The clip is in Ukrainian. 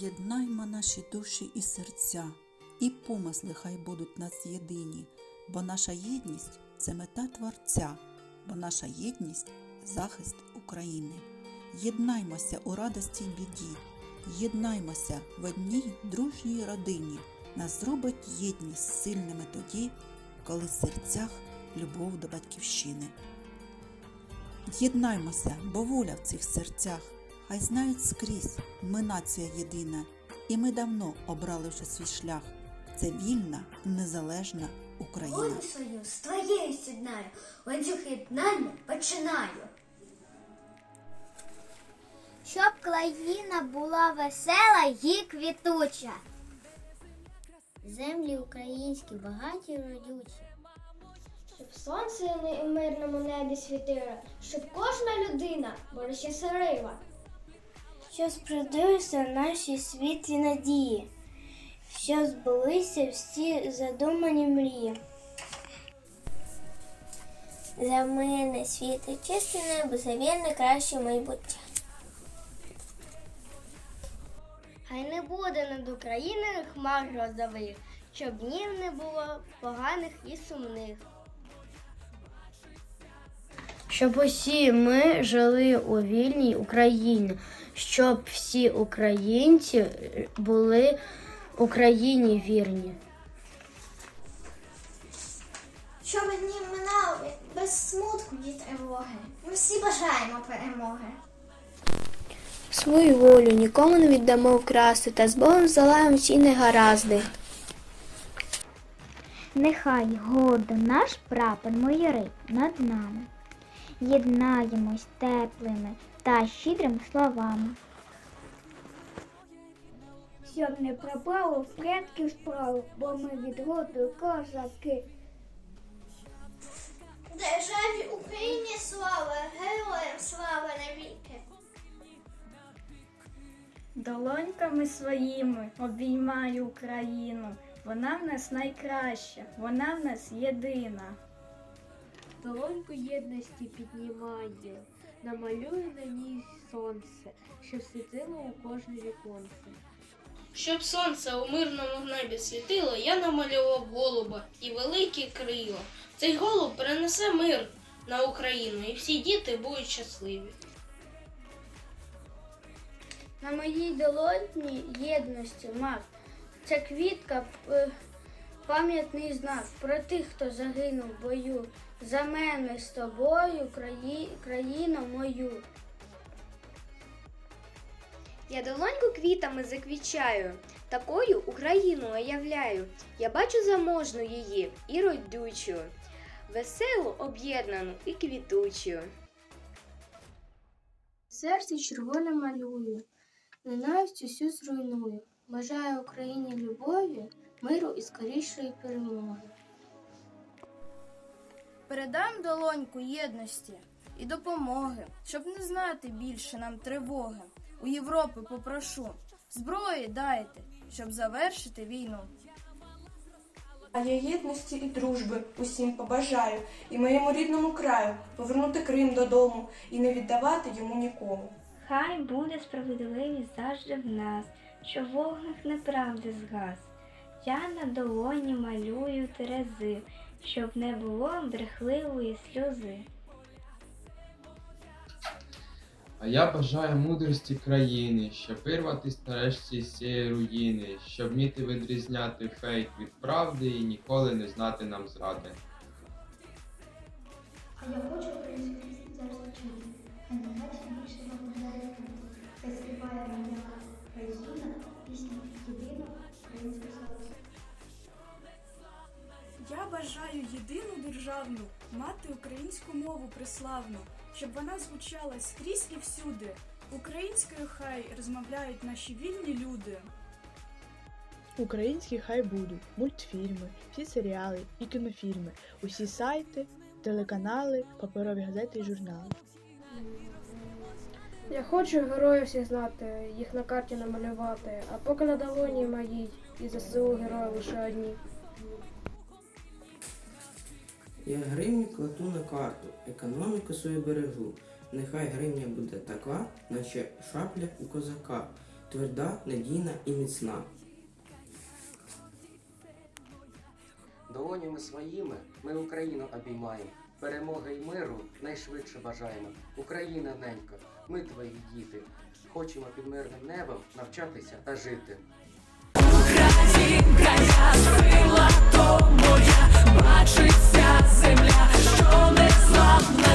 Єднаймо наші душі і серця, і помисли хай будуть нас єдині, бо наша єдність це мета Творця, бо наша єдність захист України. Єднаймося у радості й біді, єднаймося в одній дружній родині. Нас зробить єдність сильними тоді, коли в серцях любов до батьківщини. Єднаймося, бо воля в цих серцях, хай знають скрізь, ми нація єдина, і ми давно обрали вже свій шлях. Це вільна, незалежна Україна. Волю свою з твоєю сіднаю, ланцюг єднання починаю. Щоб країна була весела і квітуча. Землі українські багаті й родючі. Щоб сонце на мирному небі світило, щоб кожна людина була щаслива. Що справдилися наші світлі надії, що збулися всі задумані мрії. За мирне світле чисте небо, за вільне краще майбуття. Хай не буде над Україною хмар грозових, щоб днів не було поганих і сумних. Щоб усі ми жили у вільній Україні, щоб всі українці були Україні вірні. Щоб дні минали без смутку і тривоги. Ми всі бажаємо перемоги. Свою волю нікому не віддамо вкрасти, та з Богом залаємо всі негаразди. Нехай гордо наш прапор майорить над нами. Єднаємось теплими та щедрими словами. Щоб не пропало в предків справу, бо ми від роду козаки. Державі Україні слава, героям слава навіки. Долоньками своїми обіймаю Україну. Вона в нас найкраща, вона в нас єдина. Долоньку єдності піднімаю, намалюю на ній сонце, щоб світило у кожне віконце. Щоб сонце у мирному небі світило, я намалював голуба і великі крила. Цей голуб принесе мир на Україну, і всі діти будуть щасливі. На моїй долоні єдності мак. Ця квітка е, пам'ятний знак про тих, хто загинув в бою. За мене з тобою, краї, країно мою. Я долоньку квітами заквічаю, такою Україну уявляю. Я бачу заможну її і родючу, веселу, об'єднану і квітучу. Серце червоне малюю, ненависть усю зруйную. Бажаю Україні любові, миру і скорішої перемоги. Передам долоньку єдності і допомоги, щоб не знати більше нам тривоги. У Європи попрошу зброї дайте, щоб завершити війну. А я єдності і дружби усім побажаю, і моєму рідному краю повернути Крим додому і не віддавати йому нікому. Хай буде справедливість завжди в нас, що вогник неправди згас. Я на долоні малюю терези, щоб не було брехливої сльози. А я бажаю мудрості країни, щоб вирватися нарешті з цієї руїни, щоб вміти відрізняти фейк від правди і ніколи не знати нам зради. Бажаю єдину державну, мати українську мову приславну, щоб вона звучала скрізь і всюди. Українською хай розмовляють наші вільні люди. Українські хай будуть мультфільми, всі серіали і кінофільми, усі сайти, телеканали, паперові газети і журнали. Я хочу героїв всіх знати, їх на карті намалювати, а поки на долоні моїй і ЗСУ герої лише одні. Я гривню кладу на карту, економіку свою берегу. Нехай гривня буде така, наче шапля у козака. тверда, надійна і міцна. Долонями своїми ми Україну обіймаємо. Перемоги й миру найшвидше бажаємо. Україна ненька, ми твої діти. Хочемо під мирним небом навчатися та жити. Українка, я сила то моя, бачиться земля, що не славна